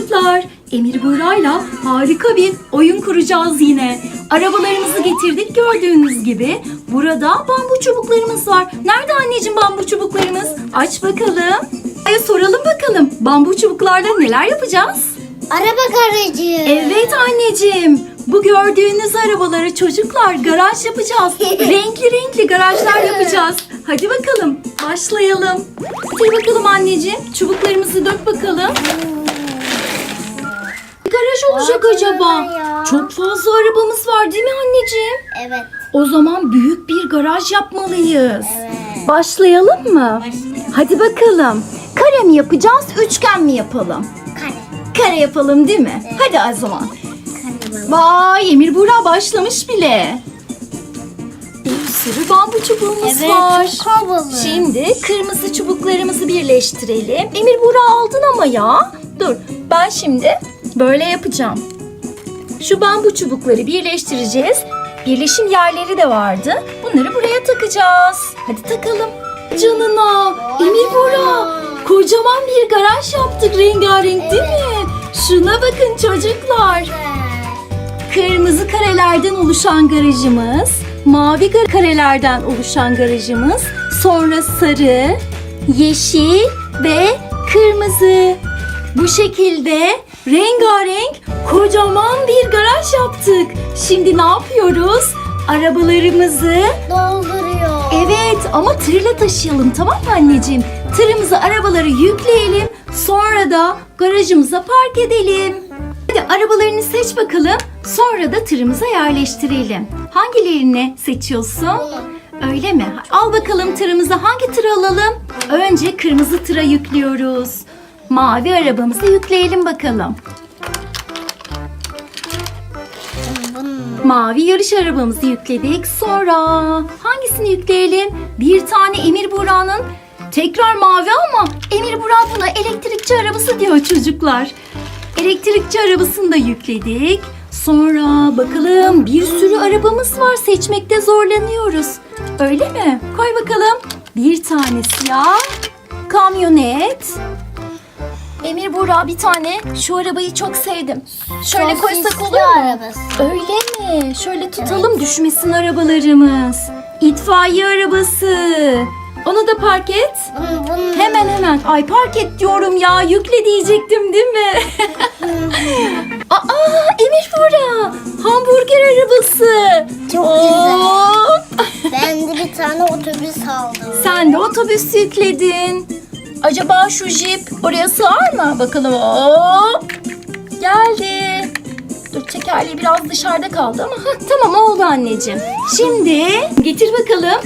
çocuklar. Emir Buray'la harika bir oyun kuracağız yine. Arabalarımızı getirdik gördüğünüz gibi. Burada bambu çubuklarımız var. Nerede anneciğim bambu çubuklarımız? Aç bakalım. Ay soralım bakalım. Bambu çubuklarla neler yapacağız? Araba garajı. Evet anneciğim. Bu gördüğünüz arabaları çocuklar garaj yapacağız. renkli renkli garajlar yapacağız. Hadi bakalım başlayalım. Hadi bakalım anneciğim. Çubuklarımızı dök bakalım. Olacak Aa, acaba? ya. Çok fazla arabamız var değil mi anneciğim? Evet. O zaman büyük bir garaj yapmalıyız. Evet. Başlayalım mı? Başlayalım. Hadi bakalım. Kare mi yapacağız, üçgen mi yapalım? Kare. Kare yapalım değil mi? Hadi o zaman. Kare balık. Vay Emir Buğra başlamış bile. Bir sürü bambu çubuğumuz Evet var. çok havalı. Şimdi kırmızı çubuklarımızı birleştirelim. Emir Buğra aldın ama ya. Dur ben şimdi böyle yapacağım. Şu bambu çubukları birleştireceğiz. Birleşim yerleri de vardı. Bunları buraya takacağız. Hadi takalım. Canına Emir Buğra kocaman bir garaj yaptık rengarenk değil mi? Şuna bakın çocuklar. Kırmızı karelerden oluşan garajımız, mavi karelerden oluşan garajımız, sonra sarı, yeşil ve kırmızı. Bu şekilde rengarenk kocaman bir garaj yaptık. Şimdi ne yapıyoruz? Arabalarımızı Dolduruyor. Evet ama tırla taşıyalım tamam mı anneciğim? Tırımıza arabaları yükleyelim. Sonra da garajımıza park edelim. Hadi arabalarını seç bakalım. Sonra da tırımıza yerleştirelim. Hangilerini seçiyorsun? Öyle mi? Al bakalım tırımıza hangi tırı alalım? Önce kırmızı tıra yüklüyoruz. Mavi arabamızı yükleyelim bakalım. Mavi yarış arabamızı yükledik. Sonra hangisini yükleyelim? Bir tane Emir Burak'ın tekrar mavi ama Emir Burak buna elektrikçi arabası diyor çocuklar. Elektrikçi arabasını da yükledik. Sonra bakalım bir sürü arabamız var seçmekte zorlanıyoruz. Öyle mi? Koy bakalım. Bir tane siyah kamyonet. Emir Burak bir tane şu arabayı çok sevdim. Şöyle koysak olur mu? arabası. Öyle mi? Şöyle tutalım düşmesin arabalarımız. İtfaiye arabası. Onu da park et. Bunun, bunun Hemen hemen. Ay park et diyorum ya. Yükle diyecektim değil mi? Aa Emir Bora. Hamburger arabası. Çok Hop. Ben de bir tane otobüs aldım. Sen de otobüs yükledin. Acaba şu jip oraya sığar mı? Bakalım. Hop. Geldi. Dur tekerleği biraz dışarıda kaldı ama hah, tamam oldu anneciğim. Şimdi getir bakalım.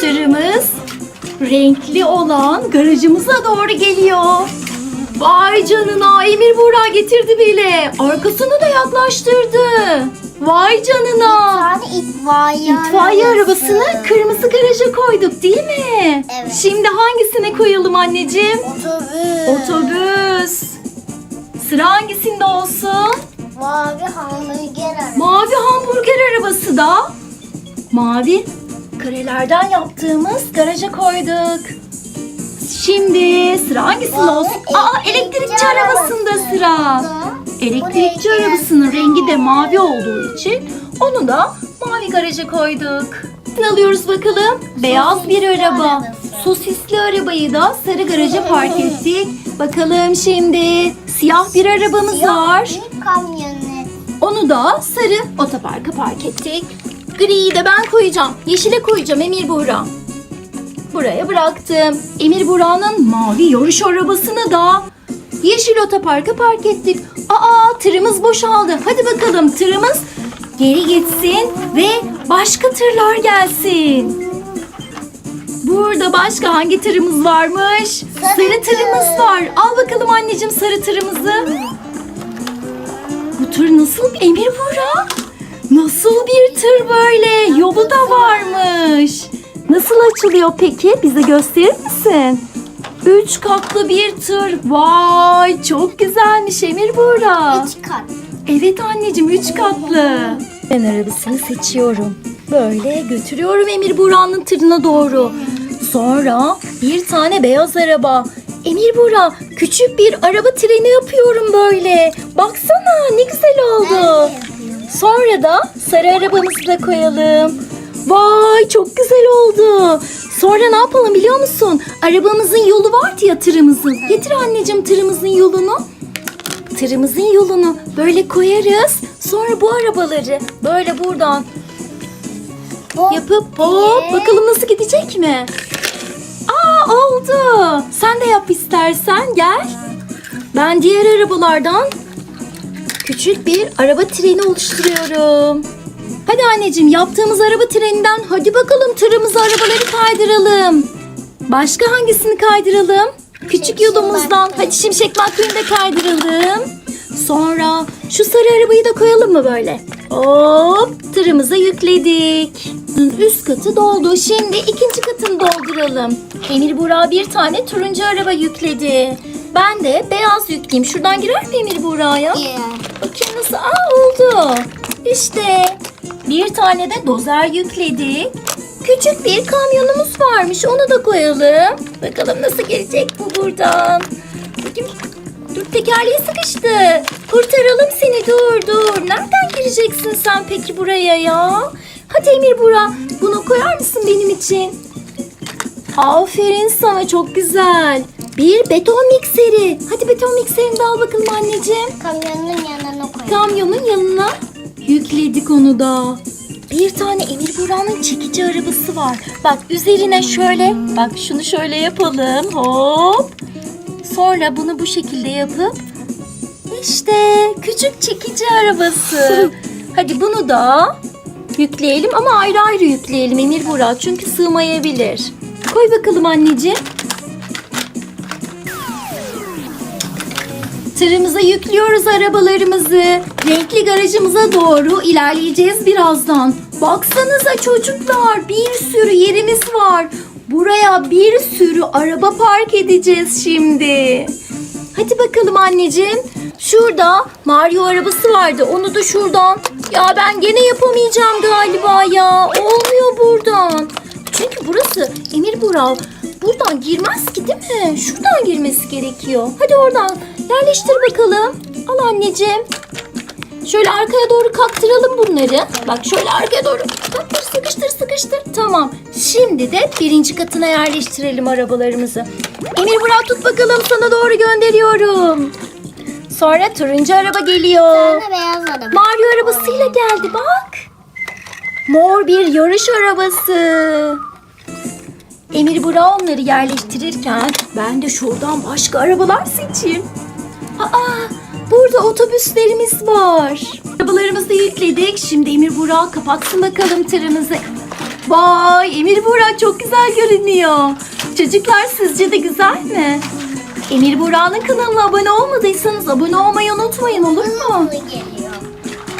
Tırımız renkli olan garajımıza doğru geliyor. Vay canına Emir Buğra getirdi bile. Arkasını da yaklaştırdı. Vay canına. Bir tane itfaiye, İtfaiye arabası. arabasını kırmızı garaja koyduk değil mi? Evet. Şimdi hangisine koyalım anneciğim? Otobüs. Otobüs. Sıra hangisinde olsun? Mavi hamburger arabası. Mavi hamburger arabası da. Mavi karelerden yaptığımız garaja koyduk. Şimdi sıra hangisinde Mavi olsun? Aa elektrikçi arabasında arabası. sıra. Elektrikçi arabasının rengi de mavi olduğu için onu da mavi garaja koyduk. Ne alıyoruz bakalım? Beyaz bir araba. Sosisli arabayı da sarı garaja park ettik. Bakalım şimdi siyah bir arabamız var. Onu da sarı otoparka park ettik. Griyi de ben koyacağım. Yeşile koyacağım Emir Buğra. Buraya bıraktım. Emir Buğra'nın mavi yarış arabasını da yeşil otoparka park ettik. Aa tırımız boşaldı. Hadi bakalım tırımız geri gitsin ve başka tırlar gelsin. Burada başka hangi tırımız varmış? Sarı, tır. tırımız var. Al bakalım anneciğim sarı tırımızı. Bu tır nasıl Emir Buğra? Nasıl bir tır böyle? Yolu da varmış. Nasıl açılıyor peki? Bize gösterir misin? Üç katlı bir tır. Vay çok güzelmiş Emir Buğra. İki kat. Evet anneciğim üç katlı. Ben arabasını seçiyorum. Böyle götürüyorum Emir Buğra'nın tırına doğru. Sonra bir tane beyaz araba. Emir Bura küçük bir araba treni yapıyorum böyle. Baksana ne güzel oldu. Sonra da sarı arabamızı da koyalım. Vay çok güzel oldu. Sonra ne yapalım biliyor musun? Arabamızın yolu vardı ya tırımızın. Getir anneciğim tırımızın yolunu. Tırımızın yolunu böyle koyarız. Sonra bu arabaları böyle buradan Hop yapıp hop diye. bakalım nasıl gidecek mi? Aa oldu. Sen de yap istersen gel. Ben diğer arabalardan küçük bir araba treni oluşturuyorum. Hadi anneciğim yaptığımız araba treninden hadi bakalım tırımızı arabaları kaydıralım. Başka hangisini kaydıralım? Küçük yolumuzdan hadi Şimşek McQueen'i de kaydıralım. Sonra şu sarı arabayı da koyalım mı böyle? Hop tırımıza yükledik. Üst katı doldu. Şimdi ikinci katını dolduralım. Emir Buğra bir tane turuncu araba yükledi. Ben de beyaz yükleyeyim. Şuradan girer mi Emir Buğra'ya? Yeah. Bakayım nasıl? Aa oldu. İşte bir tane de dozer yükledik. Küçük bir kamyonumuz varmış. Onu da koyalım. Bakalım nasıl gelecek bu buradan. Bakayım. Dur tekerleği sıkıştı. Kurtaralım seni dur dur. Nereden gireceksin sen peki buraya ya? Hadi Emir Bura bunu koyar mısın benim için? Aferin sana çok güzel. Bir beton mikseri. Hadi beton mikserini de al bakalım anneciğim. Kamyonun yanına koy. Kamyonun yanına yükledik onu da. Bir tane Emir Buran'ın çekici arabası var. Bak üzerine şöyle, bak şunu şöyle yapalım. Hop. Sonra bunu bu şekilde yapıp işte küçük çekici arabası. Hadi bunu da yükleyelim ama ayrı ayrı yükleyelim Emir Burak çünkü sığmayabilir. Koy bakalım anneciğim. Tırımıza yüklüyoruz arabalarımızı. Renkli garajımıza doğru ilerleyeceğiz birazdan. Baksanıza çocuklar bir sürü yerimiz var. Buraya bir sürü araba park edeceğiz şimdi. Hadi bakalım anneciğim. Şurada Mario arabası vardı. Onu da şuradan. Ya ben gene yapamayacağım galiba ya. Olmuyor buradan. Çünkü burası Emir Bural. Buradan girmez ki değil mi? Şuradan girmesi gerekiyor. Hadi oradan yerleştir bakalım. Al anneciğim. Şöyle arkaya doğru kaktıralım bunları. Bak şöyle arkaya doğru kaktır sıkıştır sıkıştır. Tamam. Şimdi de birinci katına yerleştirelim arabalarımızı. Emir Burak tut bakalım sana doğru gönderiyorum. Sonra turuncu araba geliyor. Sana beyaz araba. Mario arabasıyla geldi bak. Mor bir yarış arabası. Emir Burak onları yerleştirirken ben de şuradan başka arabalar seçeyim. Aa, burada otobüslerimiz var. Arabalarımızı yükledik. Şimdi Emir Burak kapatsın bakalım tırımızı. Vay Emir Burak çok güzel görünüyor. Çocuklar sizce de güzel mi? Emir Burak'ın kanalına abone olmadıysanız abone olmayı unutmayın olur mu?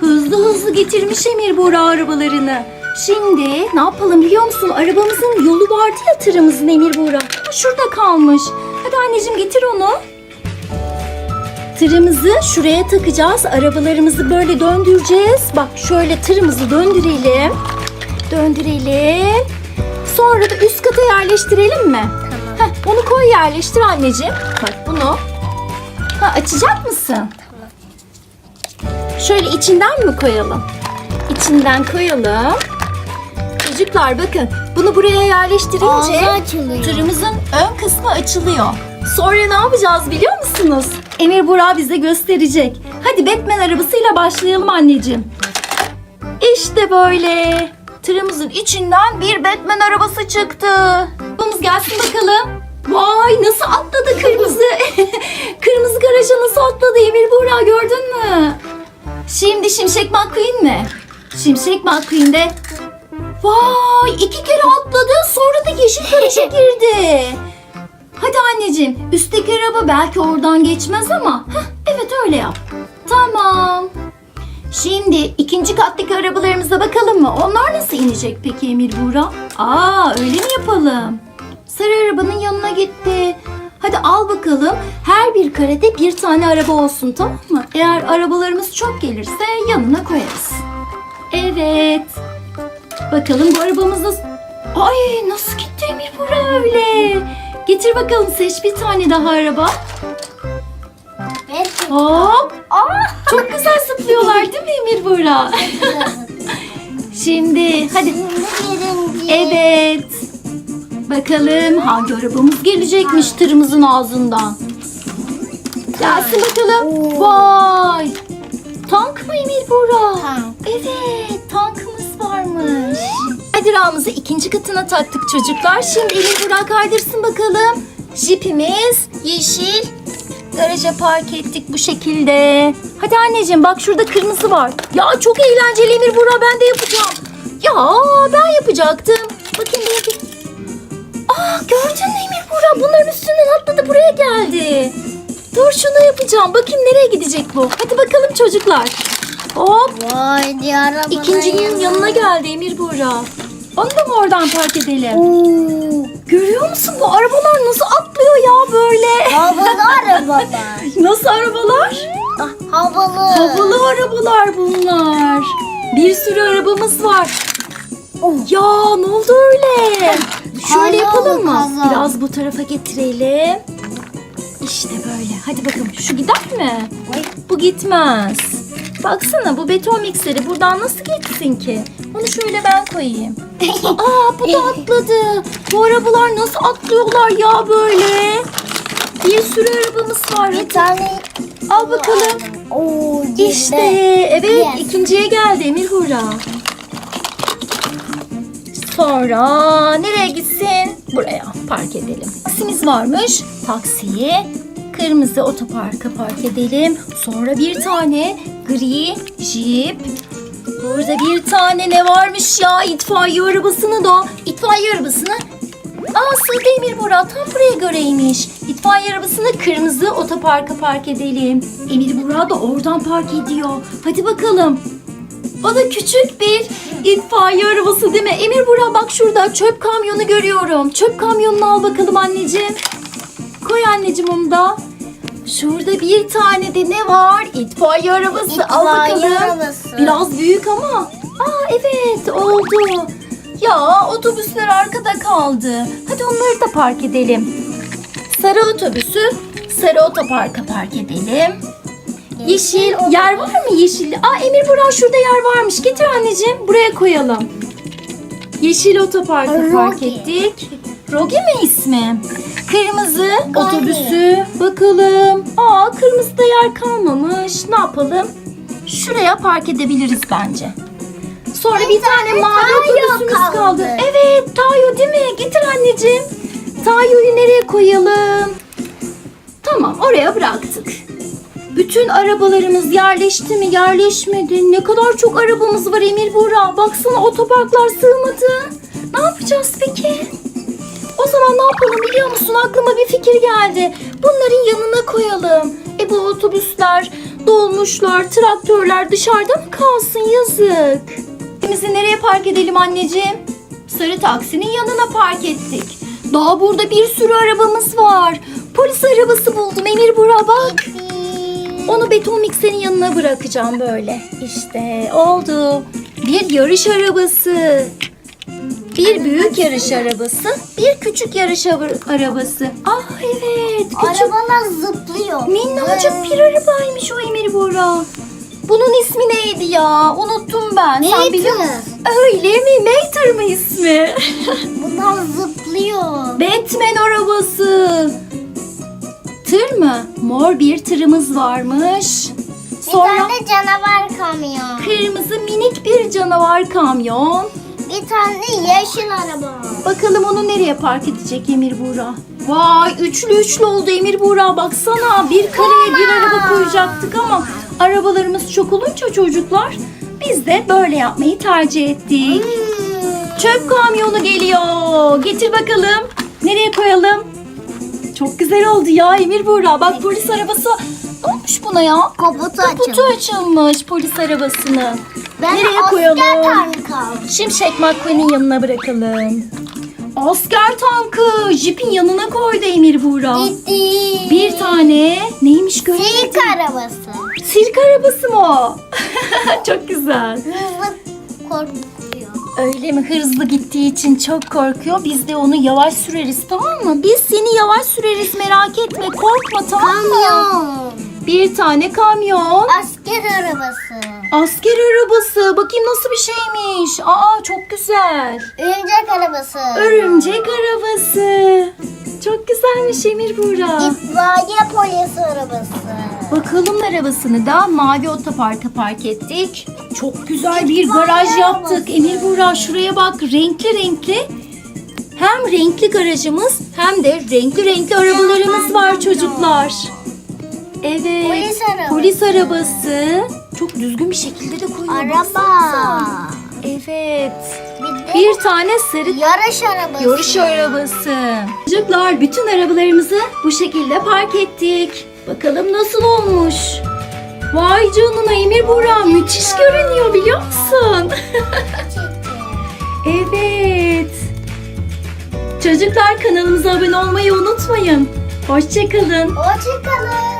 Hızlı. Hızlı getirmiş Emir Bora arabalarını. Şimdi ne yapalım biliyor musun? Arabamızın yolu vardı ya tırımızın Emir Bora. Ha, Şurada kalmış. Hadi anneciğim getir onu. Tırımızı şuraya takacağız. Arabalarımızı böyle döndüreceğiz. Bak şöyle tırımızı döndürelim. Döndürelim. Sonra da üst kata yerleştirelim mi? Tamam. Heh, onu koy yerleştir anneciğim. Bak bunu. Ha, açacak mısın? Şöyle içinden mi koyalım? İçinden koyalım. Çocuklar bakın bunu buraya yerleştirince tırımızın ön kısmı açılıyor. Sonra ne yapacağız biliyor musunuz? Emir Burak bize gösterecek. Hadi Batman arabasıyla başlayalım anneciğim. İşte böyle. Tırımızın içinden bir Batman arabası çıktı. Arabamız gelsin bakalım. Vay nasıl atladı kırmızı. kırmızı garaja nasıl atladı Emir Buğra gördün mü? Şimdi Şimşek McQueen mi? Şimşek McQueen de Vay iki kere atladı sonra da yeşil garaja girdi. Hadi anneciğim üstteki araba belki oradan geçmez ama heh, evet öyle yap. Tamam. Şimdi ikinci kattaki arabalarımıza bakalım mı? Onlar nasıl inecek peki Emir Buğra? Aa öyle mi yapalım? Sarı arabanın yanına gitti. Hadi al bakalım. Her bir karede bir tane araba olsun tamam mı? Eğer arabalarımız çok gelirse yanına koyarız. Evet. Bakalım bu arabamız nasıl... Ay nasıl gitti Emir Buğra öyle? Getir bakalım seç bir tane daha araba. Hop. Çok güzel zıplıyorlar değil mi Emir Buğra? Şimdi hadi. Evet. Bakalım hangi arabamız gelecekmiş tırımızın ağzından. Gelsin bakalım. Vay. Tank mı Emir Buğra? Tank. Evet tankımız varmış. Kadirağımızı ikinci katına taktık çocuklar. Şimdi Emir Buğra kaydırsın bakalım. Jipimiz yeşil. Garaja park ettik bu şekilde. Hadi anneciğim bak şurada kırmızı var. Ya çok eğlenceli Emir Buğra ben de yapacağım. Ya ben yapacaktım. Bakayım bir yapayım. Aa gördün mü Emir Buğra bunların üstünden atladı buraya geldi. Dur şunu yapacağım. Bakayım nereye gidecek bu. Hadi bakalım çocuklar. Hop Vay diğer arabanın İkincinin yanına geldi Emir Buğra. Onu da mı oradan park edelim? Oo. Görüyor musun bu arabalar nasıl atlıyor ya böyle? Havalı arabalar. Nasıl arabalar? Ah, Havalı. Havalı arabalar bunlar. Bir sürü arabamız var. Oh. Ya ne oldu öyle? Şöyle yapalım mı? kaza. Biraz bu tarafa getirelim. İşte böyle. Hadi bakalım şu gider mi? Bu gitmez. Baksana bu beton mikseri buradan nasıl geçsin ki? Onu şöyle ben koyayım. Aa bu da atladı. Bu arabalar nasıl atlıyorlar ya böyle? Bir sürü arabamız var. Bir tane. al bakalım. Oo. İşte evet Yes. ikinciye geldi Emir Hura. Sonra nereye gitsin? Buraya park edelim. Taksimiz varmış. Taksiyi kırmızı otoparka park edelim. Sonra bir tane gri jip. Burada bir tane ne varmış ya itfaiye arabasını da. İtfaiye arabasını Aa sığdı Emir Bora tam buraya göreymiş. İtfaiye arabasını kırmızı otoparka park edelim. Emir Bora da oradan park ediyor. Hadi bakalım. O da küçük bir itfaiye arabası değil mi? Emir Bora bak şurada çöp kamyonu görüyorum. Çöp kamyonunu al bakalım anneciğim. Koy anneciğim onu da. Şurada bir tane de ne var? İtfaiye arabası. al İtfaiye bakalım. arabası. Biraz büyük ama. Aa evet oldu. Ya otobüsler arkada kaldı. Hadi onları da park edelim. Sarı otobüsü sarı otoparka park edelim. Yeşil yer var mı yeşil? Aa Emir Burak şurada yer varmış. Getir anneciğim buraya koyalım. Yeşil otoparka Rogi. park ettik. Rogi mi ismi? Kırmızı otobüsü bakalım. Aa kırmızıda yer kalmamış. Ne yapalım? Şuraya park edebiliriz bence. Sonra bir, tane, mavi otobüsümüz kaldı. kaldı. Evet Tayo değil mi? Getir anneciğim. Tayo'yu nereye koyalım? Tamam oraya bıraktık. Bütün arabalarımız yerleşti mi yerleşmedi. Ne kadar çok arabamız var Emir Buğra. Baksana otoparklar sığmadı. Ne yapacağız peki? O zaman ne yapalım biliyor musun? Aklıma bir fikir geldi. Bunların yanına koyalım. E bu otobüsler, dolmuşlar, traktörler dışarıda mı kalsın? Yazık. Bizi nereye park edelim anneciğim? Sarı taksinin yanına park ettik. Daha burada bir sürü arabamız var. Polis arabası buldum Emir Bura bak. Onu beton mikserin yanına bırakacağım böyle. İşte oldu. Bir yarış arabası. Bir büyük yarış arabası, bir küçük yarış ara- arabası. Ah evet, küçük Arabalar zıplıyor. minnacık bir arabaymış o Emir Bora. Bunun ismi neydi ya? Unuttum ben. Sen Mater. biliyor musun? Öyle mi? Mater mı ismi? Bunlar zıplıyor. Batman arabası. Tır mı? Mor bir tırımız varmış. Bir Sonra tane canavar kamyon. kırmızı minik bir canavar kamyon. Bir tane yeşil araba. Bakalım onu nereye park edecek Emir Buğra? Vay üçlü üçlü oldu Emir Buğra baksana. Bir kareye bir araba koyacaktık ama arabalarımız çok olunca çocuklar biz de böyle yapmayı tercih ettik. Çöp kamyonu geliyor. Getir bakalım. Nereye koyalım? Çok güzel oldu ya Emir Buğra. Bak polis arabası. Ne olmuş buna ya? Kaputu Kaputu açılmış. açılmış polis arabasının. Ben Nereye asker koyalım? tankı. Şimşek McQueen'in yanına bırakalım. Asker tankı Jeep'in yanına koydu Emir Buğra. Gitti. Bir tane neymiş göremedim. Sirk arabası. Sirk arabası mı o? Çok güzel. Hızlı korkutuyor. Öyle mi? Hızlı gittiği için çok korkuyor. Biz de onu yavaş süreriz tamam mı? Biz seni yavaş süreriz merak etme. Korkma tamam mı? Kamyon. Bir tane kamyon. Asker arabası. Asker arabası. Bakayım nasıl bir şeymiş. Aa çok güzel. Örümcek arabası. Örümcek arabası. Çok güzelmiş Emir Buğra. İtfaiye polis arabası. Bakalım arabasını da mavi otoparka park ettik. Çok güzel bir İtfaiye garaj yaptık. arabası. Emir Buğra şuraya bak renkli renkli. Hem renkli garajımız hem de renkli renkli arabalarımız var çocuklar. Evet. Polis arabası. Polis arabası. Çok düzgün bir şekilde de koyuyor. Araba. baksanıza. Evet. Bir de Bir tane sarı yarış arabası. Yarış arabası. Çocuklar bütün arabalarımızı bu şekilde park ettik. Bakalım nasıl olmuş? Vay canına Emir Buğra müthiş görünüyor biliyor musun? evet. Çocuklar kanalımıza abone olmayı unutmayın. Hoşçakalın. Hoşçakalın.